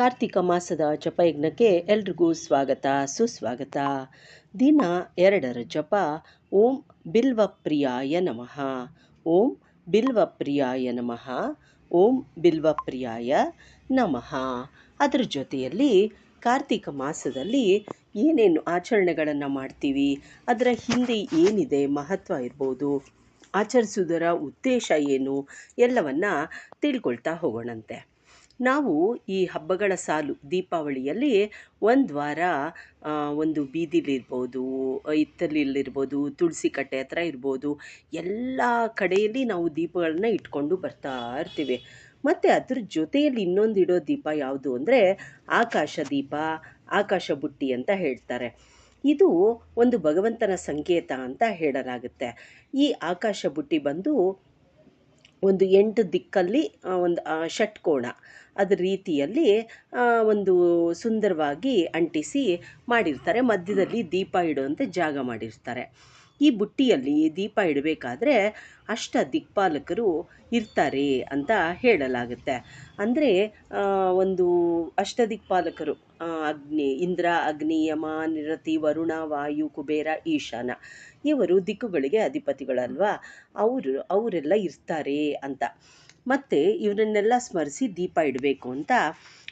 ಕಾರ್ತಿಕ ಮಾಸದ ಜಪಯಜ್ಞಕ್ಕೆ ಎಲ್ರಿಗೂ ಸ್ವಾಗತ, ಸುಸ್ವಾಗತ. ದಿನ ಎರಡರ ಜಪ, ಓಂ ಬಿಲ್ವಪ್ರಿಯಾಯ ನಮಃ. ಓಂ ಬಿಲ್ವಪ್ರಿಯಾಯ ನಮಃ. ಓಂ ಬಿಲ್ವಪ್ರಿಯಾಯ ನಮಃ. ಅದರ ಜೊತೆಯಲ್ಲಿ ಕಾರ್ತಿಕ ಮಾಸದಲ್ಲಿ ಏನೇನು ಆಚರಣೆಗಳನ್ನು ಮಾಡ್ತೀವಿ, ಅದರ ಹಿಂದೆ ಏನಿದೆ ಮಹತ್ವ ಇರ್ಬೋದು, ಆಚರಿಸುವುದರ ಉದ್ದೇಶ ಏನು, ಎಲ್ಲವನ್ನು ತಿಳ್ಕೊಳ್ತಾ ಹೋಗೋಣಂತೆ. ನಾವು ಈ ಹಬ್ಬಗಳ ಸಾಲು ದೀಪಾವಳಿಯಲ್ಲಿ ಒಂದು ವಾರ ಒಂದು ಬೀದಿಲಿರ್ಬೋದು ಹಿತ್ತಲಲ್ಲಿರ್ಬೋದು ತುಳಸಿ ಕಟ್ಟೆ ಹತ್ರ ಇರ್ಬೋದು, ಎಲ್ಲ ಕಡೆಯಲ್ಲಿ ನಾವು ದೀಪಗಳನ್ನ ಇಟ್ಕೊಂಡು ಬರ್ತಾ ಇರ್ತೀವಿ. ಮತ್ತು ಅದ್ರ ಜೊತೆಯಲ್ಲಿ ಇನ್ನೊಂದು ಇಡೋ ದೀಪ ಯಾವುದು ಅಂದರೆ ಆಕಾಶ ದೀಪ, ಆಕಾಶ ಬುಟ್ಟಿ ಅಂತ ಹೇಳ್ತಾರೆ. ಇದು ಒಂದು ಭಗವಂತನ ಸಂಕೇತ ಅಂತ ಹೇಳಲಾಗುತ್ತೆ. ಈ ಆಕಾಶ ಬುಟ್ಟಿ ಬಂದು ಒಂದು ಎಂಟು ದಿಕ್ಕಲ್ಲಿ ಒಂದು ಷಟ್ಕೋಣ ಅದ್ರ ರೀತಿಯಲ್ಲಿ ಒಂದು ಸುಂದರವಾಗಿ ಅಂಟಿಸಿ ಮಾಡಿರ್ತಾರೆ. ಮಧ್ಯದಲ್ಲಿ ದೀಪ ಇಡುವಂತೆ ಜಾಗ ಮಾಡಿರ್ತಾರೆ. ಈ ಬುಟ್ಟಿಯಲ್ಲಿ ದೀಪ ಇಡಬೇಕಾದ್ರೆ ಅಷ್ಟ ದಿಕ್ಪಾಲಕರು ಇರ್ತಾರೆ ಅಂತ ಹೇಳಲಾಗುತ್ತೆ. ಅಂದರೆ ಒಂದು ಅಷ್ಟ ದಿಕ್ಪಾಲಕರು ಅಗ್ನಿ, ಇಂದ್ರ, ಅಗ್ನಿ, ಯಮ, ನಿರತಿ, ವರುಣ, ವಾಯು, ಕುಬೇರ, ಈಶಾನ, ಇವರು ದಿಕ್ಕುಗಳಿಗೆ ಅಧಿಪತಿಗಳಲ್ವಾ? ಅವರು, ಅವರೆಲ್ಲ ಇರ್ತಾರೆ ಅಂತ. ಮತ್ತು ಇವರನ್ನೆಲ್ಲ ಸ್ಮರಿಸಿ ದೀಪ ಇಡಬೇಕು ಅಂತ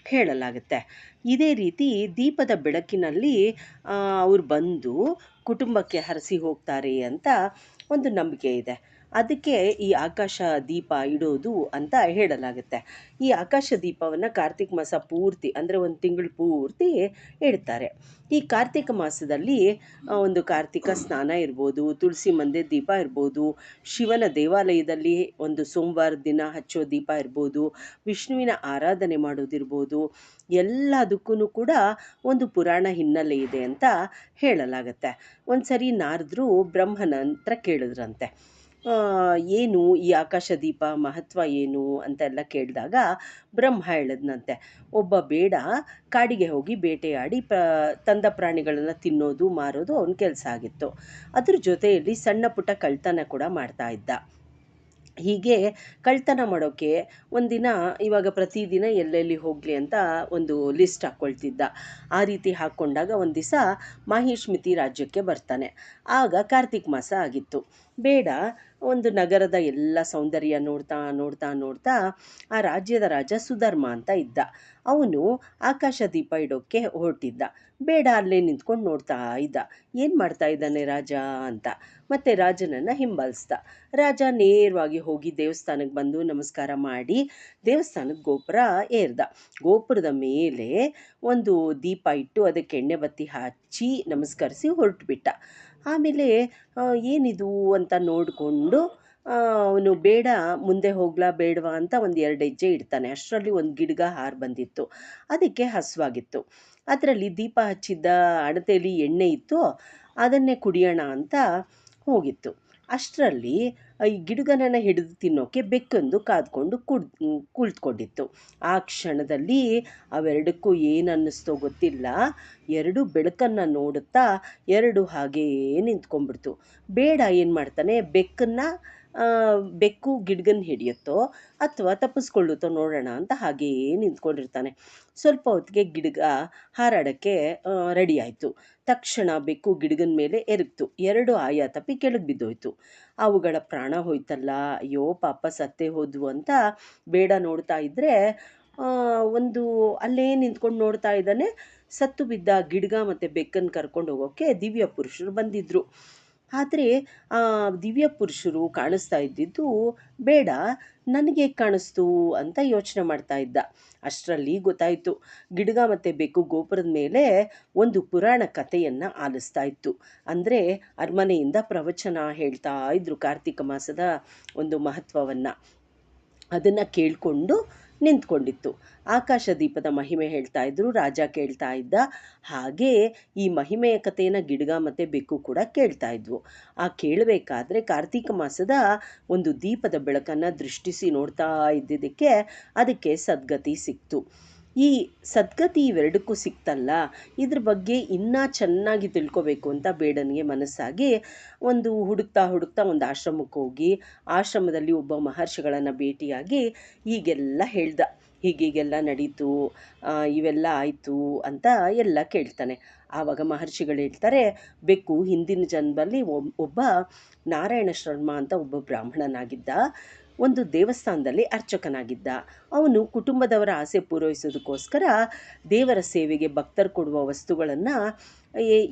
ಹೇಳಲಾಗುತ್ತೆ. ಇದೇ ರೀತಿ ದೀಪದ ಬೆಳಕಿನಲ್ಲಿ ಅವ್ರು ಬಂದು ಕುಟುಂಬಕ್ಕೆ ಹರಸಿ ಹೋಗ್ತಾರೆ ಅಂತ ಒಂದು ನಂಬಿಕೆ ಇದೆ. ಅದಕ್ಕೆ ಈ ಆಕಾಶ ದೀಪ ಇಡೋದು ಅಂತ ಹೇಳಲಾಗುತ್ತೆ. ಈ ಆಕಾಶ ದೀಪವನ್ನು ಕಾರ್ತಿಕ ಮಾಸ ಪೂರ್ತಿ, ಅಂದರೆ ಒಂದು ತಿಂಗಳು ಪೂರ್ತಿ ಇಡ್ತಾರೆ. ಈ ಕಾರ್ತಿಕ ಮಾಸದಲ್ಲಿ ಒಂದು ಕಾರ್ತಿಕ ಸ್ನಾನ ಇರ್ಬೋದು, ತುಳಸಿ ಮಂದೆ ದೀಪ ಇರ್ಬೋದು, ಶಿವನ ದೇವಾಲಯದಲ್ಲಿ ಒಂದು ಸೋಮವಾರ ದಿನ ಹಚ್ಚೋ ದೀಪ ಇರ್ಬೋದು, ವಿಷ್ಣುವಿನ ಆರಾಧನೆ ಮಾಡೋದಿರ್ಬೋದು ಎಲ್ಲದಕ್ಕೂ ಕೂಡ ಒಂದು ಪುರಾಣ ಹಿನ್ನೆಲೆ ಇದೆ ಅಂತ ಹೇಳಲಾಗತ್ತೆ. ಒಂದು ಸರಿ ನಾರದರು ಬ್ರಹ್ಮನ ಹತ್ರ ಕೇಳಿದ್ರಂತೆ. ಏನು, ಈ ಆಕಾಶದೀಪ ಮಹತ್ವ ಏನು ಅಂತೆಲ್ಲ ಕೇಳಿದಾಗ ಬ್ರಹ್ಮ ಹೇಳಿದ್ನಂತೆ. ಒಬ್ಬ ಬೇಡ, ಕಾಡಿಗೆ ಹೋಗಿ ಬೇಟೆಯಾಡಿ ಪ, ತಂದ ಪ್ರಾಣಿಗಳನ್ನು ತಿನ್ನೋದು, ಮಾರೋದು ಅವನ ಕೆಲಸ ಆಗಿತ್ತು. ಅದ್ರ ಜೊತೆಯಲ್ಲಿ ಸಣ್ಣ ಪುಟ್ಟ ಕಳ್ತನ ಕೂಡ ಮಾಡ್ತಾ ಇದ್ದ. ಹೀಗೆ ಕಳ್ತನ ಮಾಡೋಕ್ಕೆ ಒಂದಿನ, ಇವಾಗ ಪ್ರತಿದಿನ ಎಲ್ಲೆಲ್ಲಿ ಹೋಗಲಿ ಅಂತ ಒಂದು ಲಿಸ್ಟ್ ಹಾಕ್ಕೊಳ್ತಿದ್ದ ಆ ರೀತಿ ಹಾಕ್ಕೊಂಡಾಗ ಒಂದು ದಿವಸ ಮಾಹಿಷ್ಮಿತಿ ರಾಜ್ಯಕ್ಕೆ ಬರ್ತಾನೆ. ಆಗ ಕಾರ್ತಿಕ್ ಮಾಸ ಆಗಿತ್ತು. ಬೇಡ. ಒಂದು ನಗರದ ಎಲ್ಲ ಸೌಂದರ್ಯ ನೋಡ್ತಾ ನೋಡ್ತಾ ನೋಡ್ತಾ ಆ ರಾಜ್ಯದ ರಾಜ ಸುಧರ್ಮ ಅಂತ ಇದ್ದ. ಅವನು ಆಕಾಶ ದೀಪ ಇಡೋಕ್ಕೆ ಹೊರಟಿದ್ದ. ಬೇಡ, ಅಲ್ಲೇ ನಿಂತ್ಕೊಂಡು ನೋಡ್ತಾ ಇದ್ದ. ಏನು ಮಾಡ್ತಾ ಇದ್ದಾನೆ ರಾಜ ಅಂತ. ಮತ್ತೆ ರಾಜನನ್ನು ಹಿಂಬಾಲಿಸ್ದ. ರಾಜ ನೇರವಾಗಿ ಹೋಗಿ ದೇವಸ್ಥಾನಕ್ಕೆ ಬಂದು ನಮಸ್ಕಾರ ಮಾಡಿ ದೇವಸ್ಥಾನಕ್ಕೆ ಗೋಪುರ ಏರ್ದ. ಗೋಪುರದ ಮೇಲೆ ಒಂದು ದೀಪ ಇಟ್ಟು ಅದಕ್ಕೆ ಎಣ್ಣೆ ಬತ್ತಿ ಹಚ್ಚಿ ನಮಸ್ಕರಿಸಿ ಹೊರಟುಬಿಟ್ಟ. ಆಮೇಲೆ ಏನಿದು ಅಂತ ನೋಡಿಕೊಂಡು ಅವನು ಬೇಡ, ಮುಂದೆ ಹೋಗ್ಲಾ ಬೇಡವಾ ಅಂತ ಒಂದು ಎರಡು ಹೆಜ್ಜೆ ಇಡ್ತಾನೆ. ಅಷ್ಟರಲ್ಲಿ ಒಂದು ಗಿಡ್ಗ ಹಾರು ಬಂದಿತ್ತು. ಅದಕ್ಕೆ ಹಸುವಾಗಿತ್ತು. ಅದರಲ್ಲಿ ದೀಪ ಹಚ್ಚಿದ್ದ ಅಣತೆಯಲ್ಲಿ ಎಣ್ಣೆ ಇತ್ತು. ಅದನ್ನೇ ಕುಡಿಯೋಣ ಅಂತ ಹೋಗಿತ್ತು. ಅಷ್ಟರಲ್ಲಿ ಈ ಗಿಡುಗನನ್ನು ಹಿಡಿದು ತಿನ್ನೋಕೆ ಬೆಕ್ಕೊಂದು ಕಾದ್ಕೊಂಡು ಕುಡ್ ಕುಳಿತುಕೊಂಡಿತ್ತು. ಆ ಕ್ಷಣದಲ್ಲಿ ಅವೆರಡಕ್ಕೂ ಏನು ಅನ್ನಿಸ್ತೋ ಗೊತ್ತಿಲ್ಲ. ಎರಡು ಬೆಳಕನ್ನು ನೋಡುತ್ತಾ ಎರಡು ಹಾಗೇ ನಿಂತ್ಕೊಂಡ್ಬಿಡ್ತು. ಬೇಡ ಏನು ಮಾಡ್ತಾನೆ? ಬೆಕ್ಕನ್ನು ಬೆಕ್ಕು ಗಿಡ್ಗನ್ ಹಿಡಿಯುತ್ತೋ ಅಥವಾ ತಪ್ಪಿಸ್ಕೊಳ್ಳುತ್ತೋ ನೋಡೋಣ ಅಂತ ಹಾಗೇ ನಿಂತ್ಕೊಂಡಿರ್ತಾನೆ. ಸ್ವಲ್ಪ ಹೊತ್ತಿಗೆ ಗಿಡ್ಗ ಹಾರಾಡೋಕ್ಕೆ ರೆಡಿ ಆಯಿತು. ತಕ್ಷಣ ಬೆಕ್ಕು ಗಿಡಗನ ಮೇಲೆ ಎರಗ್ತು. ಎರಡು ಆಯ ತಪ್ಪಿ ಕೆಳಗೆ ಬಿದ್ದೋಯ್ತು. ಅವುಗಳ ಪ್ರಾಣ ಹೋಯ್ತಲ್ಲ, ಅಯ್ಯೋ ಪಾಪ ಸತ್ತೇ ಹೋದ್ವು ಅಂತ ಬೇಡ ನೋಡ್ತಾ ಇದ್ದರೆ ಒಂದು ಅಲ್ಲೇ ನಿಂತ್ಕೊಂಡು ನೋಡ್ತಾ ಇದ್ದಾನೆ. ಸತ್ತು ಬಿದ್ದ ಗಿಡ್ಗ ಮತ್ತು ಬೆಕ್ಕನ್ನು ಕರ್ಕೊಂಡು ಹೋಗೋಕ್ಕೆ ದಿವ್ಯ ಪುರುಷರು ಬಂದಿದ್ದರು ಆದರೆ ಆ ದಿವ್ಯ ಪುರುಷರು ಕಾಣಿಸ್ತಾ ಇದ್ದಿದ್ದು ಬೇಡ, ನನಗೆ ಕಾಣಿಸ್ತು ಅಂತ ಯೋಚನೆ ಮಾಡ್ತಾ ಇದ್ದ. ಅಷ್ಟರಲ್ಲಿ ಗೊತ್ತಾಯಿತು. ಗಿಡಗ ಮತ್ತು ಬೆಕ್ಕು ಗೋಪುರದ ಮೇಲೆ ಒಂದು ಪುರಾಣ ಕಥೆಯನ್ನು ಆಲಿಸ್ತಾ ಇತ್ತು. ಅಂದರೆ ಅರಮನೆಯಿಂದ ಪ್ರವಚನ ಹೇಳ್ತಾ ಇದ್ರು ಕಾರ್ತಿಕ ಮಾಸದ ಒಂದು ಮಹತ್ವವನ್ನು. ಅದನ್ನು ಕೇಳಿಕೊಂಡು ನಿಂತ್ಕೊಂಡಿತ್ತು. ಆಕಾಶ ದೀಪದ ಮಹಿಮೆ ಹೇಳ್ತಾ ಇದ್ರು, ರಾಜ ಕೇಳ್ತಾ ಇದ್ದ. ಹಾಗೆ ಈ ಮಹಿಮೆಯ ಕಥೆಯನ್ನ ಗಿಡ್ಗ ಮತ್ತೆ ಬೆಕ್ಕು ಕೂಡ ಕೇಳ್ತಾ ಇದ್ವು. ಆ ಕೇಳಬೇಕಾದ್ರೆ ಕಾರ್ತೀಕ ಮಾಸದ ಒಂದು ದೀಪದ ಬೆಳಕನ್ನು ದೃಷ್ಟಿಸಿ ನೋಡ್ತಾ ಇದ್ದಿದ್ದಕ್ಕೆ ಅದಕ್ಕೆ ಸದ್ಗತಿ ಸಿಕ್ತು. ಈ ಸದ್ಗತಿ ಇವೆರಡಕ್ಕೂ ಸಿಕ್ತಲ್ಲ. ಇದ್ರ ಬಗ್ಗೆ ಇನ್ನೂ ಚೆನ್ನಾಗಿ ತಿಳ್ಕೊಬೇಕು ಅಂತ ಬೇಡನಿಗೆ ಮನಸ್ಸಾಗಿ ಒಂದು ಹುಡುಕ್ತಾ ಹುಡುಕ್ತಾ ಒಂದು ಆಶ್ರಮಕ್ಕೆ ಹೋಗಿ, ಆಶ್ರಮದಲ್ಲಿ ಒಬ್ಬ ಮಹರ್ಷಿಗಳನ್ನು ಭೇಟಿಯಾಗಿ ಹೀಗೆಲ್ಲ ಹೇಳ್ದ. ಹೀಗೀಗೆಲ್ಲ ನಡೀತು ಇವೆಲ್ಲ ಆಯಿತು ಅಂತ ಎಲ್ಲ ಕೇಳ್ತಾನೆ. ಆವಾಗ ಮಹರ್ಷಿಗಳು ಹೇಳ್ತಾರೆ, ಬೆಕ್ಕು, ಹಿಂದಿನ ಜನ್ಮದಲ್ಲಿ ಒಬ್- ಒಬ್ಬ ನಾರಾಯಣ ಶರ್ಮ ಅಂತ ಒಬ್ಬ ಬ್ರಾಹ್ಮಣನಾಗಿದ್ದ. ಒಂದು ದೇವಸ್ಥಾನದಲ್ಲಿ ಅರ್ಚಕನಾಗಿದ್ದ. ಅವನು ಕುಟುಂಬದವರ ಆಸೆ ಪೂರೈಸೋದಕ್ಕೋಸ್ಕರ ದೇವರ ಸೇವೆಗೆ ಭಕ್ತರು ಕೊಡುವ ವಸ್ತುಗಳನ್ನು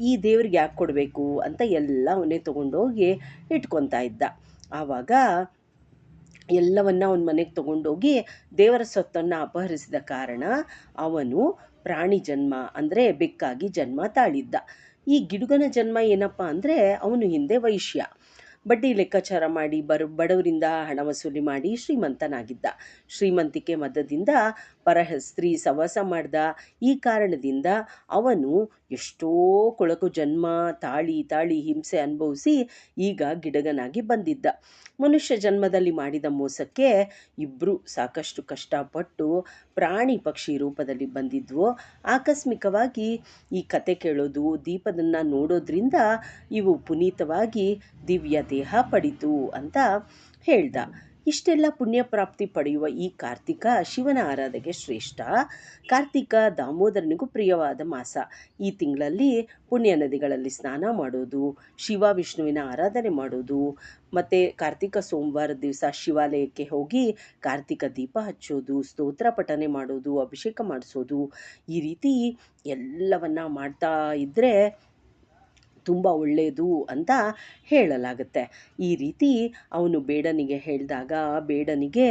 ಈ ದೇವರಿಗೆ ಯಾಕೆ ಕೊಡಬೇಕು ಅಂತ ಎಲ್ಲ ಅವನೇ ತೊಗೊಂಡೋಗಿ ಇಟ್ಕೊತಾ ಇದ್ದ. ಆವಾಗ ಎಲ್ಲವನ್ನ ಅವನ ಮನೆಗೆ ತಗೊಂಡೋಗಿ ದೇವರ ಸೊತ್ತನ್ನು ಅಪಹರಿಸಿದ ಕಾರಣ ಅವನು ಪ್ರಾಣಿ ಜನ್ಮ, ಅಂದರೆ ಬೆಕ್ಕಾಗಿ ಜನ್ಮ ತಾಳಿದ್ದ. ಈ ಗಿಡುಗನ ಜನ್ಮ ಏನಪ್ಪ ಅಂದರೆ ಅವನು ಹಿಂದೆ ವೈಶ್ಯ. ಬಡ್ಡಿ ಲೆಕ್ಕಾಚಾರ ಮಾಡಿ ಬರ್ ಬಡವರಿಂದ ಹಣ ವಸೂಲಿ ಮಾಡಿ ಶ್ರೀಮಂತನಾಗಿದ್ದ. ಶ್ರೀಮಂತಿಕೆ ಮದದಿಂದ ಪರ ಸ್ತ್ರೀ ಸವಾಸ ಮಾಡ್ದ. ಈ ಕಾರಣದಿಂದ ಅವನು ಎಷ್ಟೋ ಕೊಳಕು ಜನ್ಮ, ತಾಳಿ ತಾಳಿ ಹಿಂಸೆ ಅನುಭವಿಸಿ ಈಗ ಗಿಡಗನಾಗಿ ಬಂದಿದ್ದ. ಮನುಷ್ಯ ಜನ್ಮದಲ್ಲಿ ಮಾಡಿದ ಮೋಸಕ್ಕೆ ಇಬ್ಬರು ಸಾಕಷ್ಟು ಕಷ್ಟಪಟ್ಟು ಪ್ರಾಣಿ ಪಕ್ಷಿ ರೂಪದಲ್ಲಿ ಬಂದಿದ್ವು. ಆಕಸ್ಮಿಕವಾಗಿ ಈ ಕತೆ ಕೇಳೋದು, ದೀಪದನ್ನು ನೋಡೋದ್ರಿಂದ ಇವು ಪುನೀತವಾಗಿ ದಿವ್ಯ ದೇಹ ಪಡಿತು ಅಂತ ಹೇಳ್ದ. ಇಷ್ಟೆಲ್ಲ ಪುಣ್ಯ ಪ್ರಾಪ್ತಿ ಪಡೆಯುವ ಈ ಕಾರ್ತಿಕ ಶಿವನ ಆರಾಧನೆಗೆ ಶ್ರೇಷ್ಠ. ಕಾರ್ತಿಕ ದಾಮೋದರನಿಗೂ ಪ್ರಿಯವಾದ ಮಾಸ. ಈ ತಿಂಗಳಲ್ಲಿ ಪುಣ್ಯ ನದಿಗಳಲ್ಲಿ ಸ್ನಾನ ಮಾಡೋದು, ಶಿವ ವಿಷ್ಣುವಿನ ಆರಾಧನೆ ಮಾಡೋದು, ಮತ್ತು ಕಾರ್ತಿಕ ಸೋಮವಾರ ದಿವಸ ಶಿವಾಲಯಕ್ಕೆ ಹೋಗಿ ಕಾರ್ತಿಕ ದೀಪ ಹಚ್ಚೋದು, ಸ್ತೋತ್ರ ಪಠನೆ ಮಾಡೋದು, ಅಭಿಷೇಕ ಮಾಡಿಸೋದು, ಈ ರೀತಿ ಎಲ್ಲವನ್ನ ಮಾಡ್ತಾ ಇದ್ದರೆ ತುಂಬ ಒಳ್ಳೆಯದು ಅಂತ ಹೇಳಲಾಗುತ್ತೆ. ಈ ರೀತಿ ಅವನು ಬೇಡನಿಗೆ ಹೇಳಿದಾಗ, ಬೇಡನಿಗೆ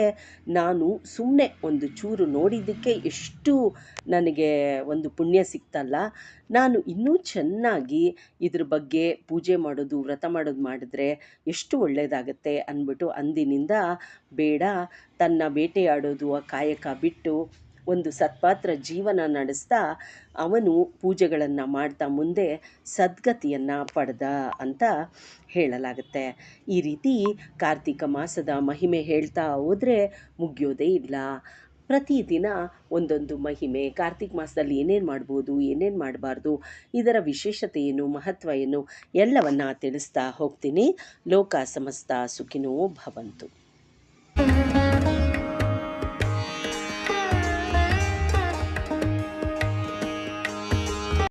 ನಾನು ಸುಮ್ಮನೆ ಒಂದು ಚೂರು ನೋಡಿದ್ದಕ್ಕೆ ಎಷ್ಟು ನನಗೆ ಒಂದು ಪುಣ್ಯ ಸಿಕ್ತಲ್ಲ, ನಾನು ಇನ್ನೂ ಚೆನ್ನಾಗಿ ಇದ್ರ ಬಗ್ಗೆ ಪೂಜೆ ಮಾಡೋದು, ವ್ರತ ಮಾಡೋದು ಮಾಡಿದ್ರೆ ಎಷ್ಟು ಒಳ್ಳೆಯದಾಗುತ್ತೆ ಅಂದ್ಬಿಟ್ಟು ಅಂದಿನಿಂದ ಬೇಡ, ತನ್ನ ಬೇಟೆಯಾಡೋದು, ಆ ಕಾಯಕ ಬಿಟ್ಟು ಒಂದು ಸತ್ಪಾತ್ರ ಜೀವನ ನಡೆಸ್ತಾ ಅವನು ಪೂಜೆಗಳನ್ನು ಮಾಡ್ತಾ ಮುಂದೆ ಸದ್ಗತಿಯನ್ನು ಪಡೆದ ಅಂತ ಹೇಳಲಾಗುತ್ತೆ. ಈ ರೀತಿ ಕಾರ್ತಿಕ ಮಾಸದ ಮಹಿಮೆ ಹೇಳ್ತಾ ಹೋದರೆ ಮುಗಿಯೋದೇ ಇಲ್ಲ. ಪ್ರತಿದಿನ ಒಂದೊಂದು ಮಹಿಮೆ, ಕಾರ್ತಿಕ ಮಾಸದಲ್ಲಿ ಏನೇನು ಮಾಡ್ಬೋದು, ಏನೇನು ಮಾಡಬಾರ್ದು, ಇದರ ವಿಶೇಷತೆ ಏನು, ಮಹತ್ವ ಏನು, ಎಲ್ಲವನ್ನು ತಿಳಿಸ್ತಾ ಹೋಗ್ತೀನಿ. ಲೋಕ ಸಮಸ್ತ ಸುಖಿನೋ ಭವಂತು.